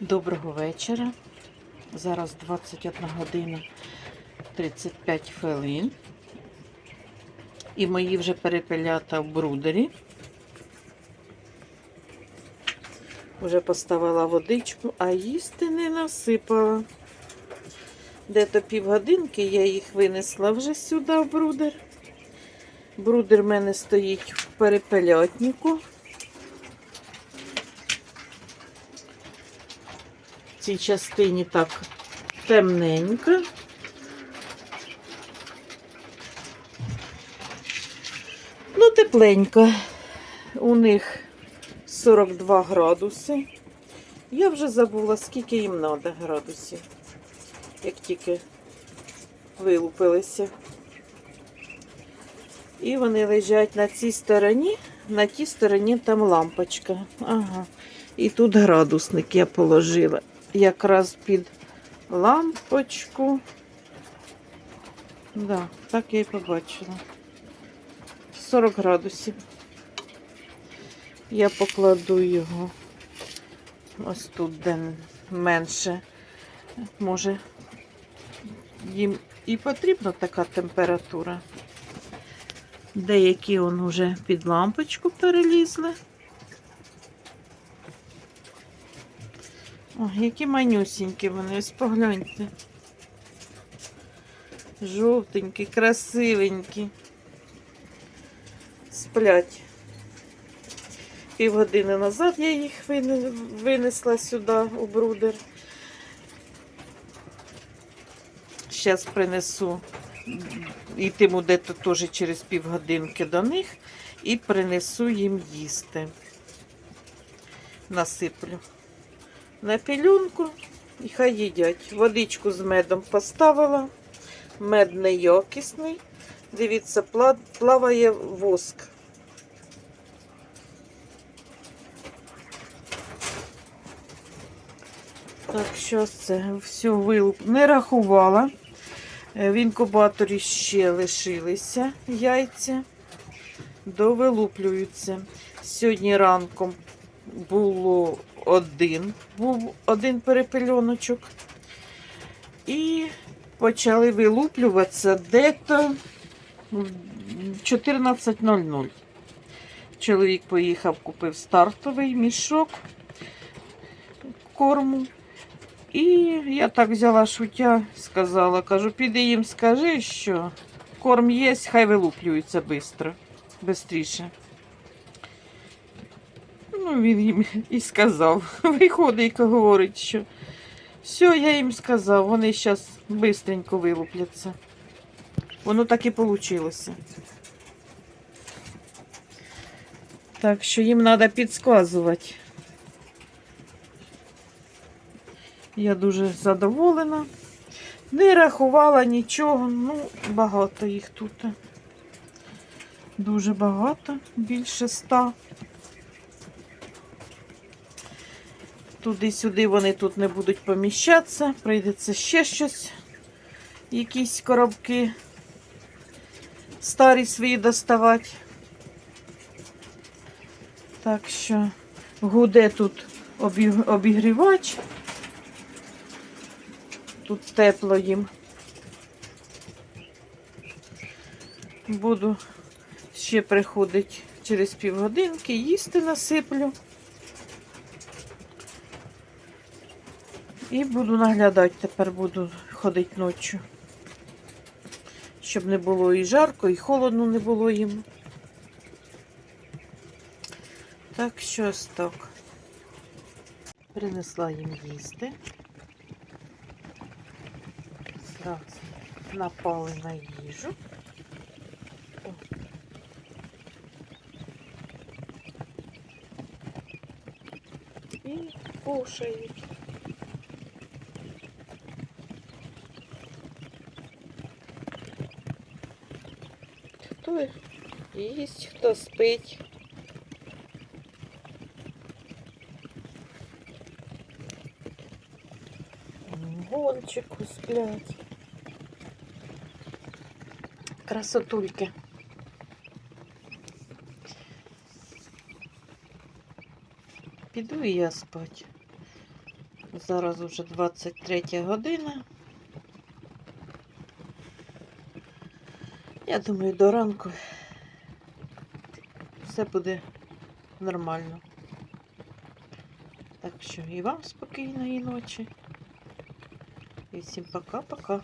Доброго вечора. Зараз 21 година 35 хвилин. І мої вже перепелята в брудері. Вже поставила водичку, а їсти не насипала. Де-то півгодинки я їх винесла вже сюди в брудер. Брудер в мене стоїть в перепелятнику. Цій частині так темненько. Ну, тепленько. У них 42 градуси. Я вже забула, скільки їм треба градусів, як тільки вилупилися. І вони лежать на цій стороні, на тій стороні там лампочка. Ага. І тут градусник я положила якраз під лампочку. Да, так я і побачила. 40 градусів. Я покладу його ось тут, де менше. Може, їм і потрібна така температура. Деякі он уже під лампочку перелізли. О, які манюсінькі вони, ось погляньте. Жовтенькі, красивенькі. Сплять. Півгодини назад я їх винесла сюди у брудер. Зараз принесу. Йтиму де-то теж через півгодинки до них і принесу їм їсти. Насиплю на пілюнку і хай їдять. Водичку з медом поставила. Мед неякісний. Дивіться, плаває воск. Так, що це все вилуп. Не рахувала. Е, В інкубаторі ще лишилися яйця. Довилуплюються. Сьогодні ранком було один, був один перепельоночок. І почали вилуплюватися дето в 14.00. Чоловік поїхав, купив стартовий мішок корму. І я так взяла шутя, сказала, кажу, піди їм скажи, що корм є, хай вилуплюються швидко, швидше. Ну, він їм і сказав. Виходить і говорить, що все, я їм сказав, вони зараз швидко вилупляться. Воно так і вийшло. Так що їм треба підказувати. Я дуже задоволена. Не рахувала нічого, ну, багато їх тут. Дуже багато, більше ста. Туди-сюди вони тут не будуть поміщатися. Прийдеться ще щось, якісь коробки старі свої доставати. Так що гуде тут обігрівач. Тут тепло їм. Буду ще приходить через півгодинки, їсти насиплю. І буду наглядати, тепер буду ходити ночі. Щоб не було і жарко, і холодно не було їм. Так що ось так. Принесла їм їсти. Зразу напали на їжу. І кушають. Хто їсть, хто спить. Гончику сплять. Красотульки. Піду і я спать. Зараз уже 23 година. Я думаю, до ранку все буде нормально. Так що і вам спокійної ночі. І всім пока-пока.